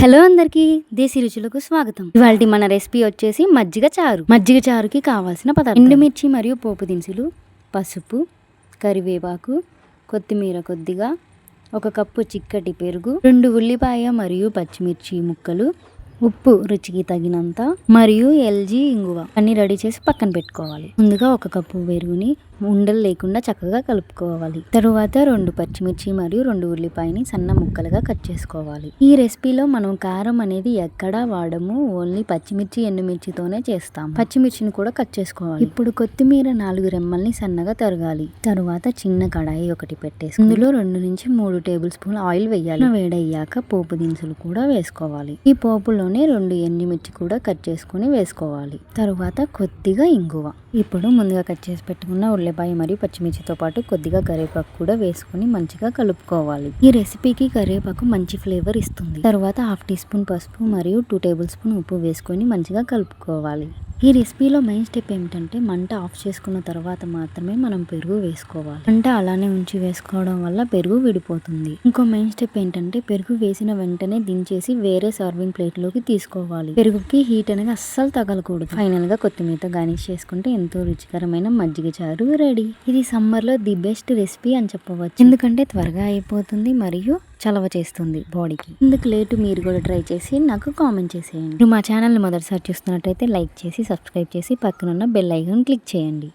Hello అందరికీ దేశీ రుచులకు స్వాగతం. ఇవాళ మన రెసిపీ వచ్చేసి మజ్జిగ చారు. మజ్జిగ చారుకి కావాల్సిన పదార్థం ఎండుమిర్చి మరియు పోపు దినుసులు పసుపు కరివేపాకు కొత్తిమీర కొద్దిగా ఒక కప్పు చిక్కటి పెరుగు రెండు ఉల్లిపాయ మరియు పచ్చిమిర్చి ముక్కలు ఉప్పు రుచికి తగినంత మరియు ఎల్జీ ఇంగువ అన్ని రెడీ చేసి పక్కన పెట్టుకోవాలి. ముందుగా ఒక కప్పు పెరుగుని ఉండలు లేకుండా చక్కగా కలుపుకోవాలి. తరువాత రెండు పచ్చిమిర్చి మరియు రెండు ఉల్లిపాయని సన్న ముక్కలుగా కట్ చేసుకోవాలి. ఈ రెసిపీలో మనం కారం అనేది ఎక్కడా వాడము ఓన్లీ పచ్చిమిర్చి ఎండుమిర్చితోనే చేస్తాం పచ్చిమిర్చిని కూడా కట్ చేసుకోవాలి. ఇప్పుడు కొత్తిమీర నాలుగు రెమ్మల్ని సన్నగా తరగాలి. తరువాత చిన్న కడాయి ఒకటి పెట్టేసి ఇందులో రెండు నుంచి మూడు టేబుల్ స్పూన్ ఆయిల్ వేయాలి. వేడయ్యాక పోపు దినుసులు కూడా వేసుకోవాలి. ఈ పోపులో పోపులోనే రెండు ఎండుమిర్చి కూడా కట్ చేసుకొని వేసుకోవాలి. తరువాత కొద్దిగా ఇంగువ. ఇప్పుడు ముందుగా కట్ చేసి పెట్టుకున్న ఉల్లిపాయ మరియు పచ్చిమిర్చితో పాటు కొద్దిగా కరివేపాకు కూడా వేసుకుని మంచిగా కలుపుకోవాలి. ఈ రెసిపీకి కరివేపాకు మంచి ఫ్లేవర్ ఇస్తుంది. తర్వాత హాఫ్ టీ స్పూన్ పసుపు మరియు టూ టేబుల్ స్పూన్ ఉప్పు వేసుకొని మంచిగా కలుపుకోవాలి. ఈ రెసిపీలో మెయిన్ స్టెప్ ఏమిటంటే మంట ఆఫ్ చేసుకున్న తర్వాత మాత్రమే మనం పెరుగు వేసుకోవాలి. మంట అలానే ఉంచి వేసుకోవడం వల్ల పెరుగు విడిపోతుంది. ఇంకో మెయిన్ స్టెప్ ఏంటంటే పెరుగు వేసిన వెంటనే దించేసి వేరే సర్వింగ్ ప్లేట్లోకి తీసుకోవాలి. పెరుగుకి హీట్ అనేది అస్సలు తగలకూడదు. ఫైనల్గా కొత్తిమీరతో గార్నిష్ చేసుకుంటే ఎంతో రుచికరమైన మజ్జిగ చారు రెడీ. ఇది సమ్మర్లో ది బెస్ట్ రెసిపీ అని చెప్పవచ్చు. ఎందుకంటే త్వరగా అయిపోతుంది మరియు చలవ చేస్తుంది బాడీకి. ఇందుకు లేటు మీరు కూడా ట్రై చేసి నాకు కామెంట్ చేసేయండి. మీరు మా ఛానల్ని మొదటిసారి చూస్తున్నట్టయితే లైక్ చేసి సబ్స్క్రైబ్ చేసి పక్కనున్న బెల్ ఐకాన్ క్లిక్ చేయండి.